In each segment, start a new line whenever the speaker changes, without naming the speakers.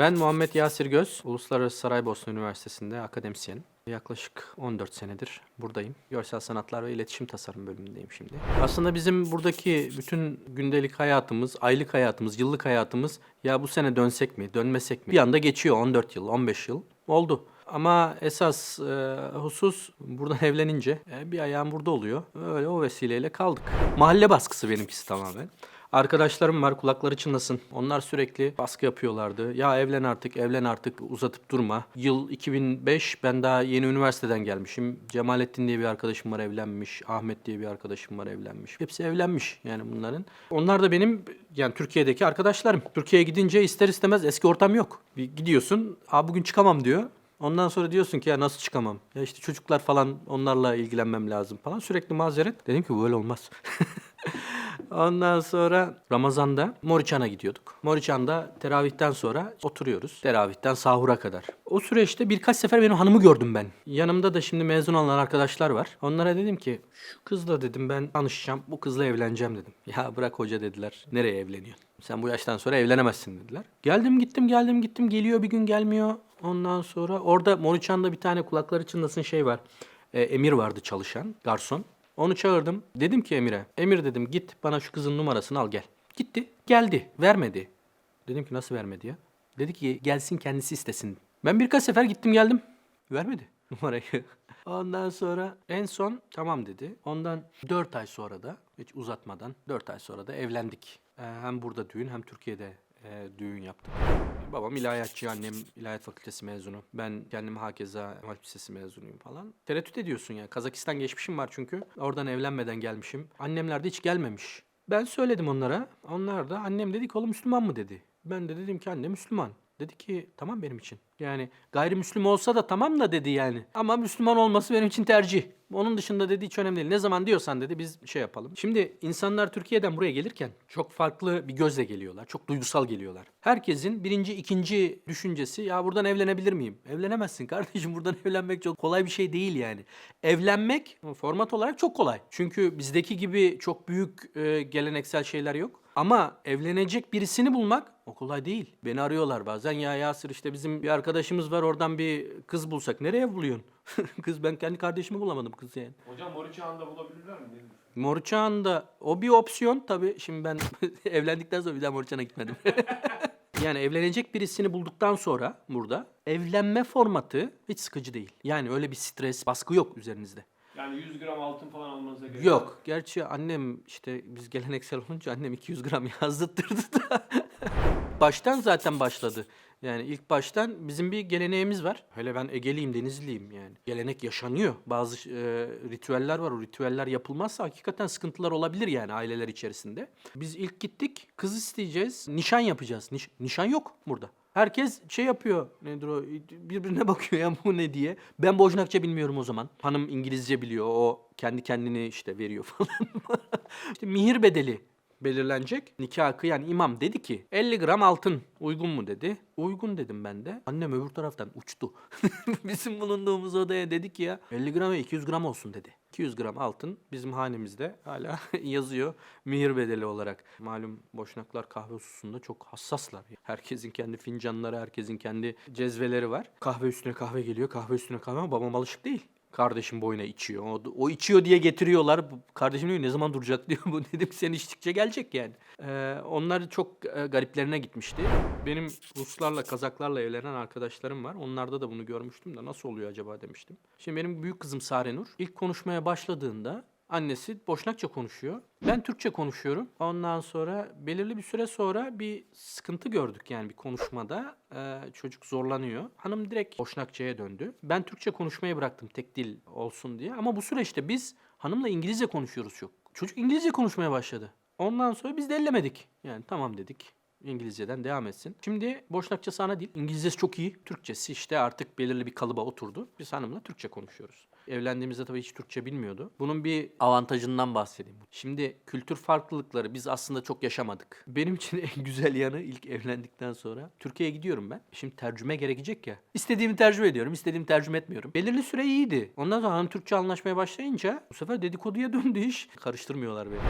Ben Muhammed Yasir Göz, Uluslararası Saraybosna Üniversitesi'nde akademisyenim. Yaklaşık 14 senedir buradayım. Görsel Sanatlar ve İletişim Tasarım bölümündeyim şimdi. Aslında bizim buradaki bütün gündelik hayatımız, aylık hayatımız, yıllık hayatımız ya bu sene dönsek mi, dönmesek mi? Bir anda geçiyor 14 yıl, 15 yıl oldu. Ama esas e, husus buradan evlenince e, bir ayağım burada oluyor. Öyle o vesileyle kaldık. Mahalle baskısı benimkisi tamamen. Arkadaşlarım var kulakları çınlasın. Onlar sürekli baskı yapıyorlardı. Ya evlen artık, evlen artık uzatıp durma. Yıl 2005 ben daha yeni üniversiteden gelmişim. Cemalettin diye bir arkadaşım var evlenmiş. Ahmet diye bir arkadaşım var evlenmiş. Hepsi evlenmiş yani bunların. Onlar da benim yani Türkiye'deki arkadaşlarım. Türkiye'ye gidince ister istemez eski ortam yok. Bir gidiyorsun, Aa, bugün çıkamam diyor. Ondan sonra diyorsun ki ya nasıl çıkamam? Ya işte çocuklar falan onlarla ilgilenmem lazım falan. Sürekli mazeret. Dedim ki böyle olmaz. Ondan sonra Ramazan'da Moriçan'a gidiyorduk. Moriçan'da teravihten sonra oturuyoruz. Teravihten sahura kadar. O süreçte birkaç sefer benim hanımı gördüm ben. Yanımda da şimdi mezun olan arkadaşlar var. Onlara dedim ki şu kızla dedim ben tanışacağım. Bu kızla evleneceğim dedim. Ya bırak hoca dediler. Nereye evleniyorsun? Sen bu yaştan sonra evlenemezsin dediler. Geldim gittim geldim gittim geliyor bir gün gelmiyor. Ondan sonra orada Moriçan'da bir tane kulakları çınlasın şey var. E, Emir vardı çalışan garson. Onu çağırdım. Dedim ki Emir'e. Emir dedim git bana şu kızın numarasını al gel. Gitti. Geldi. Vermedi. Dedim ki nasıl vermedi ya? Dedi ki gelsin kendisi istesin. Ben birkaç sefer gittim geldim. Vermedi numarayı. Ondan sonra en son tamam dedi. Ondan 4 ay sonra da hiç uzatmadan 4 ay sonra da evlendik. Ee, hem burada düğün hem Türkiye'de e, düğün yaptık. Babam ilahiyatçı, annem ilahiyat fakültesi mezunu. Ben kendim hakeza Halk Lisesi mezunuyum falan. Tereddüt ediyorsun ya. Kazakistan geçmişim var çünkü. Oradan evlenmeden gelmişim. Annemler de hiç gelmemiş. Ben söyledim onlara. Onlar da annem dedi ki oğlum Müslüman mı dedi. Ben de dedim ki anne Müslüman. Dedi ki tamam benim için. Yani gayrimüslim olsa da tamam da dedi yani. Ama Müslüman olması benim için tercih. Onun dışında dedi hiç önemli değil. Ne zaman diyorsan dedi biz şey yapalım. Şimdi insanlar Türkiye'den buraya gelirken çok farklı bir gözle geliyorlar. Çok duygusal geliyorlar. Herkesin birinci, ikinci düşüncesi ya buradan evlenebilir miyim? Evlenemezsin kardeşim. Buradan evlenmek çok kolay bir şey değil yani. Evlenmek format olarak çok kolay. Çünkü bizdeki gibi çok büyük e, geleneksel şeyler yok. Ama evlenecek birisini bulmak o kolay değil. Beni arıyorlar bazen ya Yasir işte bizim bir arkadaşımız var oradan bir kız bulsak. Nereye buluyorsun? kız ben kendi kardeşimi bulamadım kız yani.
Hocam Mori Çağı'nda bulabilirler mi? Diyorsun?
Moruçağı'nda o bir opsiyon tabii. Şimdi ben evlendikten sonra bir daha Moruçağı'na gitmedim. yani evlenecek birisini bulduktan sonra burada evlenme formatı hiç sıkıcı değil. Yani öyle bir stres, baskı yok üzerinizde.
Yani 100 gram altın falan almanıza gerek
Yok. Gerçi annem işte biz geleneksel olunca annem 200 gram yazdırttırdı da. baştan zaten başladı. Yani ilk baştan bizim bir geleneğimiz var. Hele ben Egeliyim, Denizliyim yani. Gelenek yaşanıyor. Bazı e, ritüeller var. O ritüeller yapılmazsa hakikaten sıkıntılar olabilir yani aileler içerisinde. Biz ilk gittik. Kız isteyeceğiz. Nişan yapacağız. Niş- nişan yok burada. Herkes şey yapıyor. Nedir o? Birbirine bakıyor ya bu ne diye. Ben Boşnakça bilmiyorum o zaman. Hanım İngilizce biliyor. O kendi kendini işte veriyor falan. işte mihir bedeli belirlenecek. Nikah kıyan imam dedi ki 50 gram altın uygun mu dedi. Uygun dedim ben de. Annem öbür taraftan uçtu. bizim bulunduğumuz odaya dedi ki ya 50 gram ve 200 gram olsun dedi. 200 gram altın bizim hanemizde hala yazıyor mihir bedeli olarak. Malum boşnaklar kahve hususunda çok hassaslar. Herkesin kendi fincanları, herkesin kendi cezveleri var. Kahve üstüne kahve geliyor, kahve üstüne kahve ama babam alışık değil. Kardeşim boyuna içiyor. O, o içiyor diye getiriyorlar. Kardeşim diyor ne zaman duracak diyor. Bu dedim sen içtikçe gelecek yani. Ee, onlar çok e, gariplerine gitmişti. Benim Ruslarla, Kazaklarla evlenen arkadaşlarım var. Onlarda da bunu görmüştüm de nasıl oluyor acaba demiştim. Şimdi benim büyük kızım Sarenur ilk konuşmaya başladığında annesi Boşnakça konuşuyor. Ben Türkçe konuşuyorum. Ondan sonra belirli bir süre sonra bir sıkıntı gördük yani bir konuşmada. Ee, çocuk zorlanıyor. Hanım direkt Boşnakça'ya döndü. Ben Türkçe konuşmayı bıraktım tek dil olsun diye. Ama bu süreçte biz hanımla İngilizce konuşuyoruz çok. Çocuk İngilizce konuşmaya başladı. Ondan sonra biz de ellemedik. Yani tamam dedik. İngilizceden devam etsin. Şimdi Boşnakçası ana dil. İngilizcesi çok iyi. Türkçesi işte artık belirli bir kalıba oturdu. Biz hanımla Türkçe konuşuyoruz. Evlendiğimizde tabii hiç Türkçe bilmiyordu. Bunun bir avantajından bahsedeyim. Şimdi kültür farklılıkları biz aslında çok yaşamadık. Benim için en güzel yanı ilk evlendikten sonra Türkiye'ye gidiyorum ben. Şimdi tercüme gerekecek ya. İstediğimi tercüme ediyorum, istediğimi tercüme etmiyorum. Belirli süre iyiydi. Ondan sonra hanım Türkçe anlaşmaya başlayınca bu sefer dedikoduya döndü iş. Karıştırmıyorlar beni.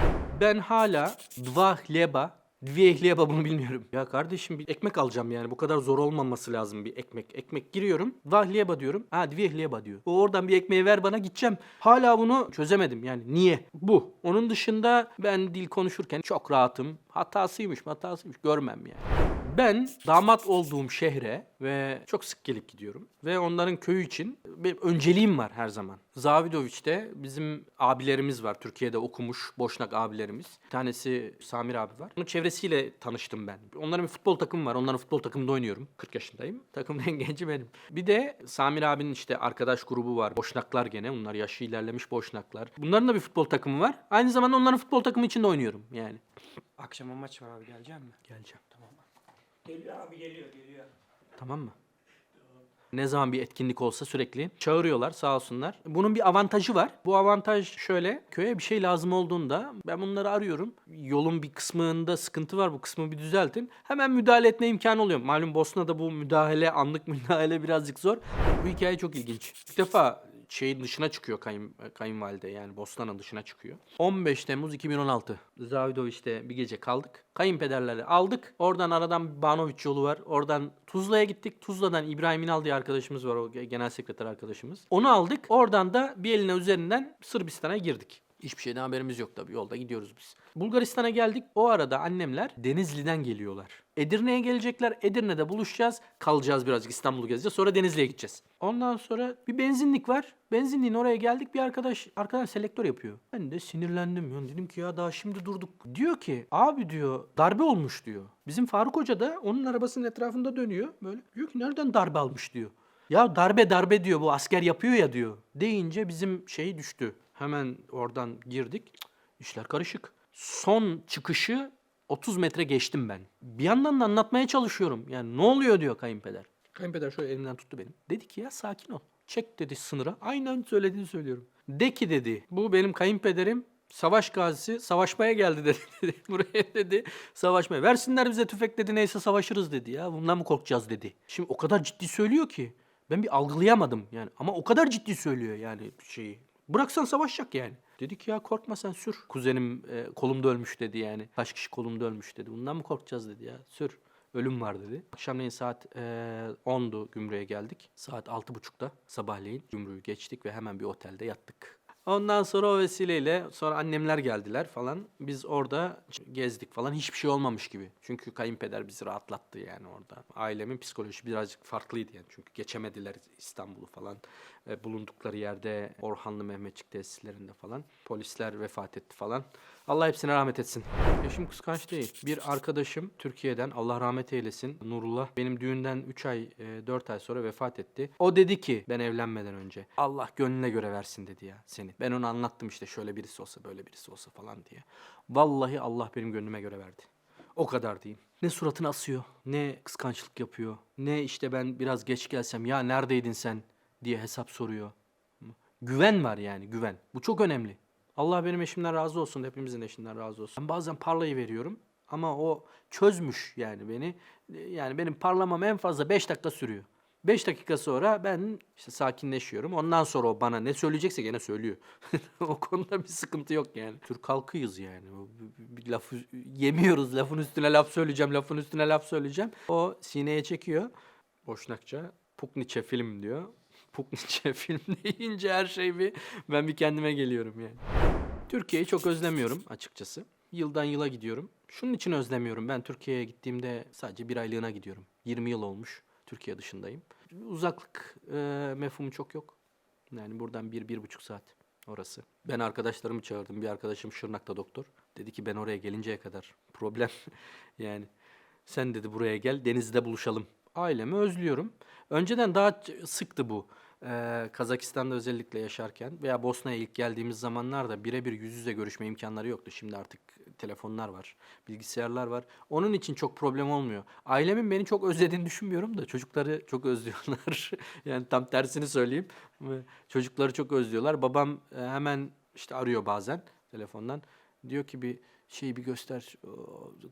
Ben hala dva hleba Dviye hlijeba bunu bilmiyorum. Ya kardeşim bir ekmek alacağım yani. Bu kadar zor olmaması lazım bir ekmek. Ekmek giriyorum. Va hlijeba diyorum. Ha dviye hlijeba diyor. O oradan bir ekmeği ver bana gideceğim. Hala bunu çözemedim yani. Niye? Bu. Onun dışında ben dil konuşurken çok rahatım. Hatasıymış hatasıymış görmem yani. Ben damat olduğum şehre ve çok sık gelip gidiyorum. Ve onların köyü için bir önceliğim var her zaman. Zavidoviç'te bizim abilerimiz var. Türkiye'de okumuş Boşnak abilerimiz. Bir tanesi Samir abi var. Onun çevresiyle tanıştım ben. Onların bir futbol takımı var. Onların futbol takımında oynuyorum. 40 yaşındayım. Takımın en genci benim. Bir de Samir abinin işte arkadaş grubu var. Boşnaklar gene. Bunlar yaşı ilerlemiş Boşnaklar. Bunların da bir futbol takımı var. Aynı zamanda onların futbol takımı içinde oynuyorum yani.
Akşama maç var abi gelecek mi?
Geleceğim.
Geliyor abi geliyor geliyor.
Tamam mı? Ne zaman bir etkinlik olsa sürekli çağırıyorlar sağ olsunlar. Bunun bir avantajı var. Bu avantaj şöyle. Köye bir şey lazım olduğunda ben bunları arıyorum. Yolun bir kısmında sıkıntı var. Bu kısmı bir düzeltin. Hemen müdahale etme imkanı oluyor. Malum Bosna'da bu müdahale, anlık müdahale birazcık zor. Bu hikaye çok ilginç. İlk defa şeyin dışına çıkıyor kayın, kayınvalide yani Bosna'nın dışına çıkıyor. 15 Temmuz 2016. Zavidoviç'te bir gece kaldık. Kayınpederleri aldık. Oradan aradan Banoviç yolu var. Oradan Tuzla'ya gittik. Tuzla'dan İbrahim İnal diye arkadaşımız var. O genel sekreter arkadaşımız. Onu aldık. Oradan da bir eline üzerinden Sırbistan'a girdik. Hiçbir şeyden haberimiz yok tabii. Yolda gidiyoruz biz. Bulgaristan'a geldik. O arada annemler Denizli'den geliyorlar. Edirne'ye gelecekler. Edirne'de buluşacağız. Kalacağız birazcık İstanbul'u gezeceğiz. Sonra Denizli'ye gideceğiz. Ondan sonra bir benzinlik var. Benzinliğin oraya geldik. Bir arkadaş arkadaş selektör yapıyor. Ben de sinirlendim. Ya dedim ki ya daha şimdi durduk. Diyor ki abi diyor darbe olmuş diyor. Bizim Faruk Hoca da onun arabasının etrafında dönüyor. Böyle diyor ki nereden darbe almış diyor. Ya darbe darbe diyor bu asker yapıyor ya diyor. Deyince bizim şey düştü. Hemen oradan girdik. İşler karışık. Son çıkışı 30 metre geçtim ben. Bir yandan da anlatmaya çalışıyorum. Yani ne oluyor diyor kayınpeder. Kayınpeder şöyle elimden tuttu benim. Dedi ki ya sakin ol. Çek dedi sınıra. Aynen söylediğini söylüyorum. De ki dedi bu benim kayınpederim savaş gazisi savaşmaya geldi dedi. Buraya dedi savaşmaya. Versinler bize tüfek dedi neyse savaşırız dedi ya. Bundan mı korkacağız dedi. Şimdi o kadar ciddi söylüyor ki. Ben bir algılayamadım yani. Ama o kadar ciddi söylüyor yani şeyi. Bıraksan savaşacak yani. Dedi ki ya korkma sen sür. Kuzenim e, kolumda ölmüş dedi yani. Kaç kişi kolumda ölmüş dedi. Bundan mı korkacağız dedi ya. Sür. Ölüm var dedi. Akşamleyin saat e, 10'du gümrüğe geldik. Saat 6.30'da sabahleyin gümrüğü geçtik ve hemen bir otelde yattık. Ondan sonra o vesileyle sonra annemler geldiler falan. Biz orada gezdik falan. Hiçbir şey olmamış gibi. Çünkü kayınpeder bizi rahatlattı yani orada. Ailemin psikolojisi birazcık farklıydı yani. Çünkü geçemediler İstanbul'u falan. E, bulundukları yerde Orhanlı Mehmetçik tesislerinde falan. Polisler vefat etti falan. Allah hepsine rahmet etsin. Eşim kıskanç değil. Bir arkadaşım Türkiye'den Allah rahmet eylesin Nurullah benim düğünden 3 ay 4 ay sonra vefat etti. O dedi ki ben evlenmeden önce Allah gönlüne göre versin dedi ya seni. Ben onu anlattım işte şöyle birisi olsa böyle birisi olsa falan diye. Vallahi Allah benim gönlüme göre verdi. O kadar diyeyim. Ne suratını asıyor, ne kıskançlık yapıyor, ne işte ben biraz geç gelsem ya neredeydin sen diye hesap soruyor. Güven var yani güven. Bu çok önemli. Allah benim eşimden razı olsun, hepimizin eşinden razı olsun. Ben bazen parlayı veriyorum ama o çözmüş yani beni. Yani benim parlamam en fazla 5 dakika sürüyor. 5 dakika sonra ben işte sakinleşiyorum. Ondan sonra o bana ne söyleyecekse gene söylüyor. o konuda bir sıkıntı yok yani. Türk halkıyız yani. Bir lafı yemiyoruz. Lafın üstüne laf söyleyeceğim, lafın üstüne laf söyleyeceğim. O sineye çekiyor. Boşnakça Pukniçe film diyor. Pukniçe film deyince her şey bir ben bir kendime geliyorum yani. Türkiye'yi çok özlemiyorum açıkçası. Yıldan yıla gidiyorum. Şunun için özlemiyorum. Ben Türkiye'ye gittiğimde sadece bir aylığına gidiyorum. 20 yıl olmuş Türkiye dışındayım. Uzaklık e, mefhumu çok yok. Yani buradan bir, bir buçuk saat orası. Ben arkadaşlarımı çağırdım. Bir arkadaşım Şırnak'ta doktor. Dedi ki ben oraya gelinceye kadar problem yani. Sen dedi buraya gel denizde buluşalım. Ailemi özlüyorum. Önceden daha sıktı bu. Ee, Kazakistan'da özellikle yaşarken veya Bosna'ya ilk geldiğimiz zamanlarda birebir yüz yüze görüşme imkanları yoktu. Şimdi artık telefonlar var, bilgisayarlar var. Onun için çok problem olmuyor. Ailemin beni çok özlediğini düşünmüyorum da çocukları çok özlüyorlar. yani tam tersini söyleyeyim. Çocukları çok özlüyorlar. Babam e, hemen işte arıyor bazen telefondan. Diyor ki bir şeyi bir göster.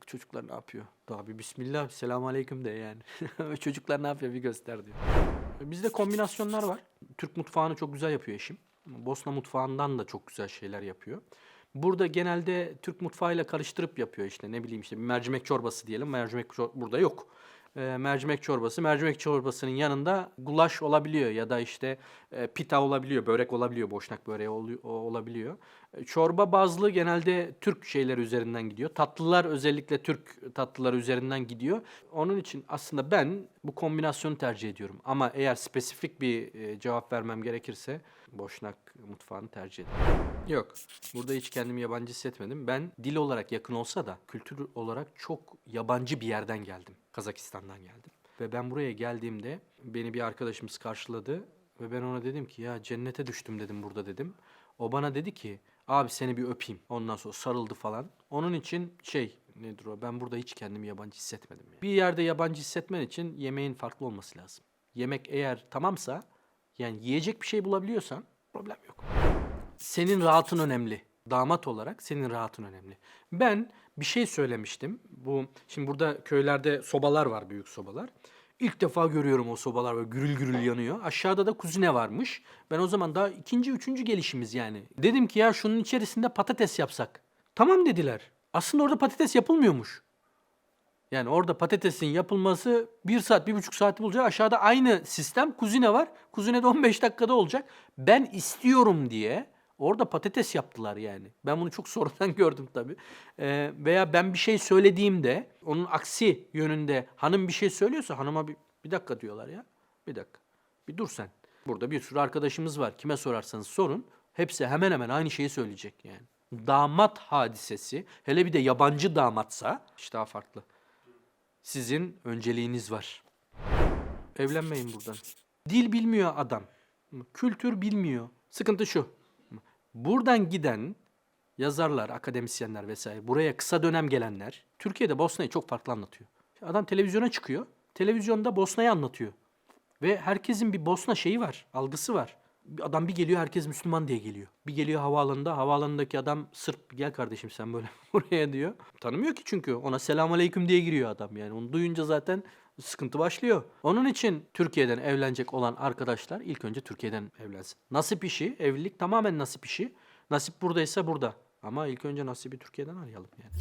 Çocuklar ne yapıyor? Daha bir bismillah, selamun aleyküm de yani. Çocuklar ne yapıyor bir göster diyor. Bizde kombinasyonlar var. Türk mutfağını çok güzel yapıyor eşim. Bosna mutfağından da çok güzel şeyler yapıyor. Burada genelde Türk mutfağıyla karıştırıp yapıyor işte ne bileyim işte mercimek çorbası diyelim. Mercimek çor- burada yok. Ee, mercimek çorbası. Mercimek çorbasının yanında gulaş olabiliyor ya da işte e, pita olabiliyor, börek olabiliyor, boşnak böreği oluyor, o olabiliyor. E, Çorba bazlı genelde Türk şeyleri üzerinden gidiyor. Tatlılar özellikle Türk tatlıları üzerinden gidiyor. Onun için aslında ben bu kombinasyonu tercih ediyorum. Ama eğer spesifik bir e, cevap vermem gerekirse boşnak mutfağını tercih ederim. Yok. Burada hiç kendimi yabancı hissetmedim. Ben dil olarak yakın olsa da kültür olarak çok yabancı bir yerden geldim. Kazakistan'dan geldim. Ve ben buraya geldiğimde beni bir arkadaşımız karşıladı ve ben ona dedim ki ya cennete düştüm dedim burada dedim. O bana dedi ki abi seni bir öpeyim. Ondan sonra sarıldı falan. Onun için şey nedir o ben burada hiç kendimi yabancı hissetmedim. yani. Bir yerde yabancı hissetmen için yemeğin farklı olması lazım. Yemek eğer tamamsa yani yiyecek bir şey bulabiliyorsan problem yok senin rahatın önemli. Damat olarak senin rahatın önemli. Ben bir şey söylemiştim. Bu şimdi burada köylerde sobalar var, büyük sobalar. İlk defa görüyorum o sobalar böyle gürül gürül yanıyor. Aşağıda da kuzine varmış. Ben o zaman daha ikinci, üçüncü gelişimiz yani. Dedim ki ya şunun içerisinde patates yapsak. Tamam dediler. Aslında orada patates yapılmıyormuş. Yani orada patatesin yapılması bir saat, bir buçuk saati bulacak. Aşağıda aynı sistem kuzine var. Kuzine de 15 dakikada olacak. Ben istiyorum diye orada patates yaptılar yani. Ben bunu çok sonradan gördüm tabii. Ee, veya ben bir şey söylediğimde onun aksi yönünde hanım bir şey söylüyorsa hanıma bir, bir dakika diyorlar ya. Bir dakika. Bir dur sen. Burada bir sürü arkadaşımız var. Kime sorarsanız sorun. Hepsi hemen hemen aynı şeyi söyleyecek yani. Damat hadisesi, hele bir de yabancı damatsa işte daha farklı. Sizin önceliğiniz var. Evlenmeyin buradan. Dil bilmiyor adam. Kültür bilmiyor. Sıkıntı şu. Buradan giden yazarlar, akademisyenler vesaire, buraya kısa dönem gelenler, Türkiye'de Bosna'yı çok farklı anlatıyor. Adam televizyona çıkıyor, televizyonda Bosna'yı anlatıyor. Ve herkesin bir Bosna şeyi var, algısı var. Adam bir geliyor, herkes Müslüman diye geliyor. Bir geliyor havaalanında, havaalanındaki adam Sırp, gel kardeşim sen böyle buraya diyor. Tanımıyor ki çünkü, ona selam aleyküm diye giriyor adam yani. Onu duyunca zaten sıkıntı başlıyor. Onun için Türkiye'den evlenecek olan arkadaşlar ilk önce Türkiye'den evlensin. Nasip işi, evlilik tamamen nasip işi. Nasip buradaysa burada. Ama ilk önce nasibi Türkiye'den arayalım yani.